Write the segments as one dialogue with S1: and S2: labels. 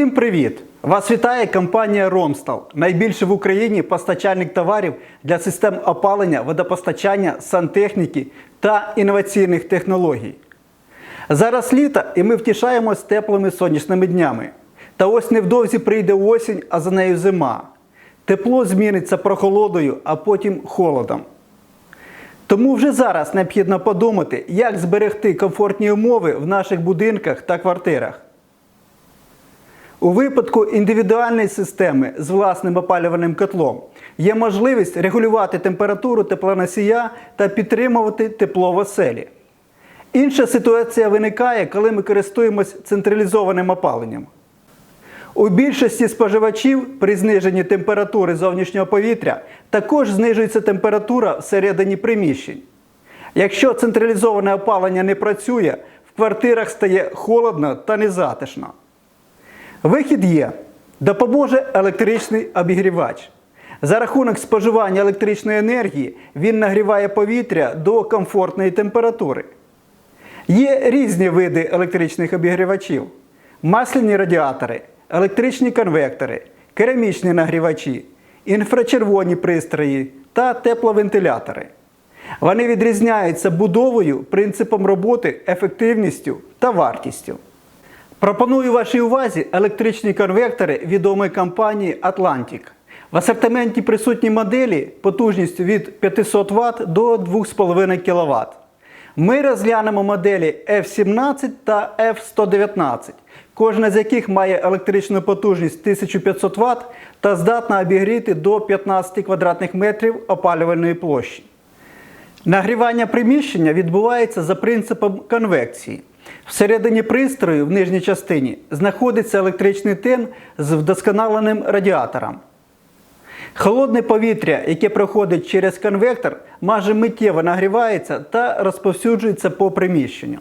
S1: Всім привіт! Вас вітає компанія Ромстал, найбільший в Україні постачальник товарів для систем опалення, водопостачання, сантехніки та інноваційних технологій. Зараз літо і ми втішаємось теплими сонячними днями. Та ось невдовзі прийде осінь, а за нею зима. Тепло зміниться прохолодою, а потім холодом. Тому вже зараз необхідно подумати, як зберегти комфортні умови в наших будинках та квартирах. У випадку індивідуальної системи з власним опалювальним котлом є можливість регулювати температуру теплоносія та підтримувати тепло в оселі. Інша ситуація виникає, коли ми користуємось централізованим опаленням. У більшості споживачів при зниженні температури зовнішнього повітря також знижується температура всередині приміщень. Якщо централізоване опалення не працює, в квартирах стає холодно та незатишно. Вихід є. Допоможе електричний обігрівач. За рахунок споживання електричної енергії він нагріває повітря до комфортної температури. Є різні види електричних обігрівачів: масляні радіатори, електричні конвектори, керамічні нагрівачі, інфрачервоні пристрої та тепловентилятори. Вони відрізняються будовою, принципом роботи, ефективністю та вартістю. Пропоную вашій увазі електричні конвектори відомої компанії Atlantic. В асортименті присутні моделі потужністю від 500 Вт до 2,5 кВт. Ми розглянемо моделі F17 та F119, кожна з яких має електричну потужність 1500 Вт та здатна обігріти до 15 квадратних метрів опалювальної площі. Нагрівання приміщення відбувається за принципом конвекції. Всередині пристрою в нижній частині знаходиться електричний тен з вдосконаленим радіатором. Холодне повітря, яке проходить через конвектор, майже миттєво нагрівається та розповсюджується по приміщенню.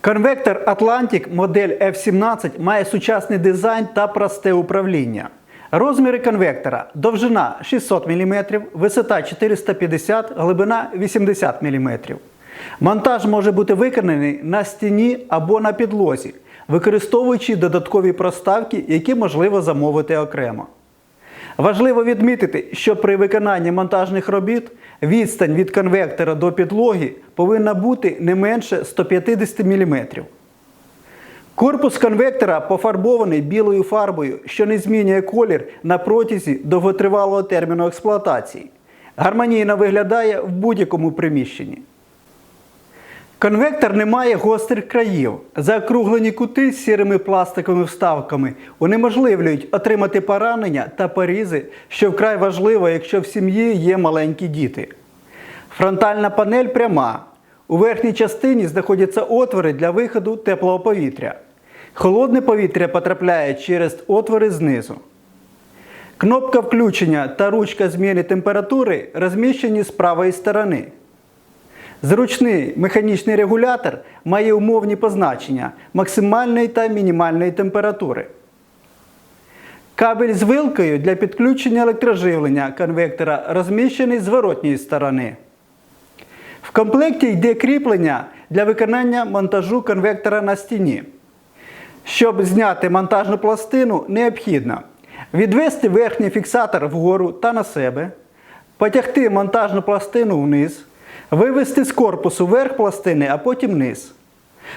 S1: Конвектор Atlantic модель F17 має сучасний дизайн та просте управління. Розміри конвектора довжина 600 мм, висота 450 глибина 80 мм. Монтаж може бути виконаний на стіні або на підлозі, використовуючи додаткові проставки, які можливо замовити окремо. Важливо відмітити, що при виконанні монтажних робіт відстань від конвектора до підлоги повинна бути не менше 150 мм. Корпус конвектора пофарбований білою фарбою, що не змінює колір на протязі довготривалого терміну експлуатації. Гармонійно виглядає в будь-якому приміщенні. Конвектор не має гострих країв. Заокруглені кути з сірими пластиковими вставками унеможливлюють отримати поранення та порізи, що вкрай важливо, якщо в сім'ї є маленькі діти. Фронтальна панель пряма. У верхній частині знаходяться отвори для виходу теплого повітря. Холодне повітря потрапляє через отвори знизу. Кнопка включення та ручка зміни температури розміщені з правої сторони. Зручний механічний регулятор має умовні позначення максимальної та мінімальної температури. Кабель з вилкою для підключення електроживлення конвектора розміщений з зворотньої сторони. В комплекті йде кріплення для виконання монтажу конвектора на стіні. Щоб зняти монтажну пластину, необхідно відвести верхній фіксатор вгору та на себе, потягти монтажну пластину вниз, вивести з корпусу верх пластини, а потім низ.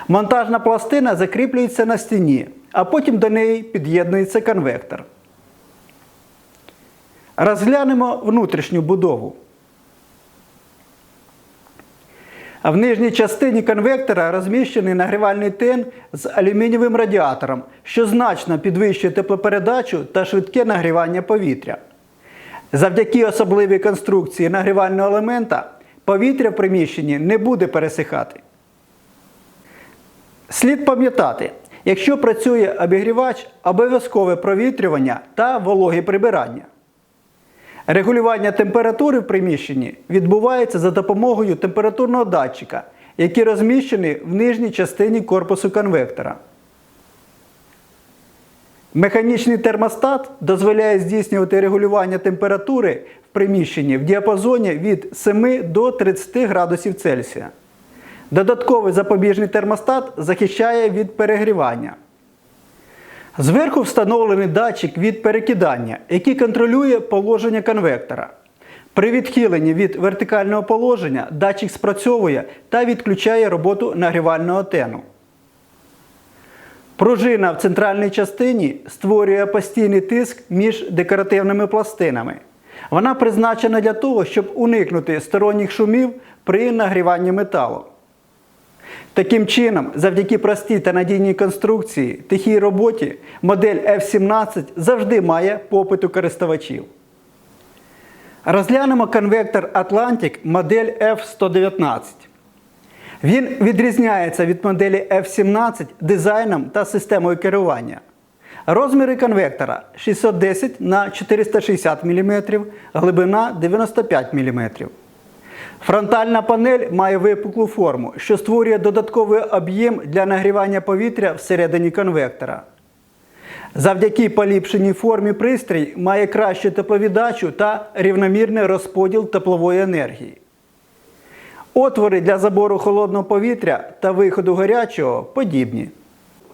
S1: Монтажна пластина закріплюється на стіні, а потім до неї під'єднується конвектор. Розглянемо внутрішню будову. А в нижній частині конвектора розміщений нагрівальний тен з алюмінієвим радіатором, що значно підвищує теплопередачу та швидке нагрівання повітря. Завдяки особливій конструкції нагрівального елемента повітря в приміщенні не буде пересихати. Слід пам'ятати, якщо працює обігрівач, обов'язкове провітрювання та вологе прибирання. Регулювання температури в приміщенні відбувається за допомогою температурного датчика, який розміщений в нижній частині корпусу конвектора. Механічний термостат дозволяє здійснювати регулювання температури в приміщенні в діапазоні від 7 до 30 градусів Цельсія. Додатковий запобіжний термостат захищає від перегрівання. Зверху встановлений датчик від перекидання, який контролює положення конвектора. При відхиленні від вертикального положення датчик спрацьовує та відключає роботу нагрівального тену. Пружина в центральній частині створює постійний тиск між декоративними пластинами. Вона призначена для того, щоб уникнути сторонніх шумів при нагріванні металу. Таким чином, завдяки простій та надійній конструкції, тихій роботі, модель F17 завжди має попит у користувачів. Розглянемо конвектор Atlantic модель F119. Він відрізняється від моделі F17 дизайном та системою керування. Розміри конвектора 610 на 460 мм, глибина 95 мм. Фронтальна панель має випуклу форму, що створює додатковий об'єм для нагрівання повітря всередині конвектора. Завдяки поліпшеній формі пристрій має кращу тепловіддачу та рівномірний розподіл теплової енергії. Отвори для забору холодного повітря та виходу гарячого подібні.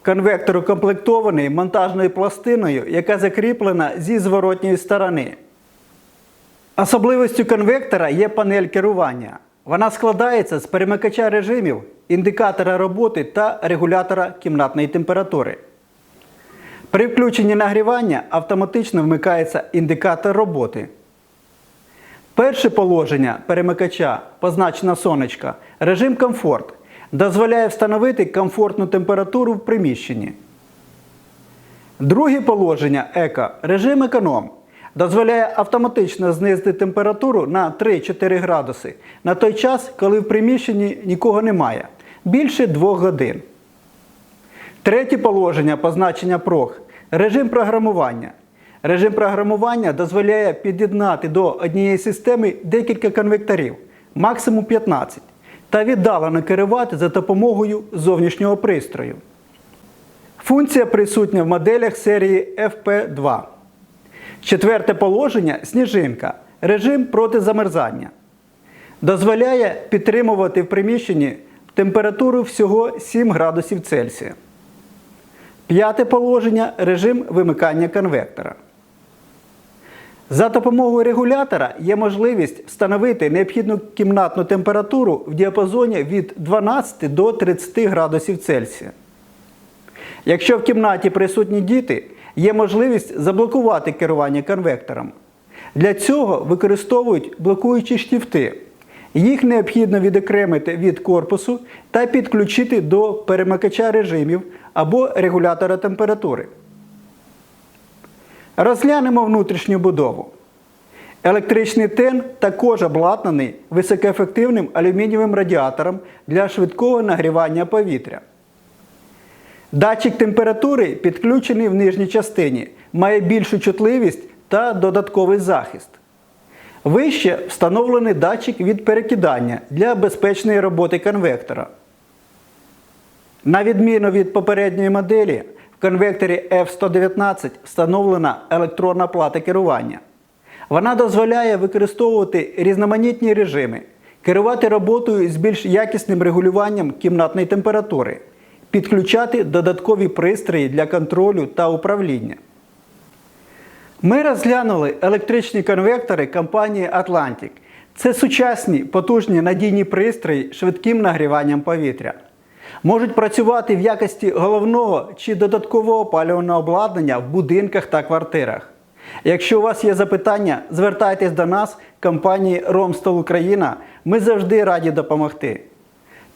S1: Конвектор укомплектований монтажною пластиною, яка закріплена зі зворотньої сторони. Особливістю конвектора є панель керування. Вона складається з перемикача режимів, індикатора роботи та регулятора кімнатної температури. При включенні нагрівання автоматично вмикається індикатор роботи. Перше положення перемикача, позначена сонечка, режим комфорт, дозволяє встановити комфортну температуру в приміщенні. Друге положення еко режим економ дозволяє автоматично знизити температуру на 3-4 градуси на той час, коли в приміщенні нікого немає більше 2 годин. Третє положення позначення прог режим програмування. Режим програмування дозволяє під'єднати до однієї системи декілька конвекторів, максимум 15, та віддалено керувати за допомогою зовнішнього пристрою. Функція присутня в моделях серії FP2. Четверте положення сніжинка. Режим проти замерзання. Дозволяє підтримувати в приміщенні температуру всього 7 градусів Цельсія. П'яте положення режим вимикання конвектора. За допомогою регулятора є можливість встановити необхідну кімнатну температуру в діапазоні від 12 до 30 градусів Цельсія. Якщо в кімнаті присутні діти, є можливість заблокувати керування конвектором. Для цього використовують блокуючі штифти. Їх необхідно відокремити від корпусу та підключити до перемикача режимів або регулятора температури. Розглянемо внутрішню будову. Електричний тен також обладнаний високоефективним алюмінієвим радіатором для швидкого нагрівання повітря. Датчик температури, підключений в нижній частині, має більшу чутливість та додатковий захист. Вище встановлений датчик від перекидання для безпечної роботи конвектора. На відміну від попередньої моделі, в конвекторі F119 встановлена електронна плата керування. Вона дозволяє використовувати різноманітні режими, керувати роботою з більш якісним регулюванням кімнатної температури, підключати додаткові пристрої для контролю та управління. Ми розглянули електричні конвектори компанії Atlantic. Це сучасні, потужні надійні пристрої швидким нагріванням повітря. Можуть працювати в якості головного чи додаткового опалювального обладнання в будинках та квартирах. Якщо у вас є запитання, звертайтесь до нас, компанії Ромстол Україна. Ми завжди раді допомогти.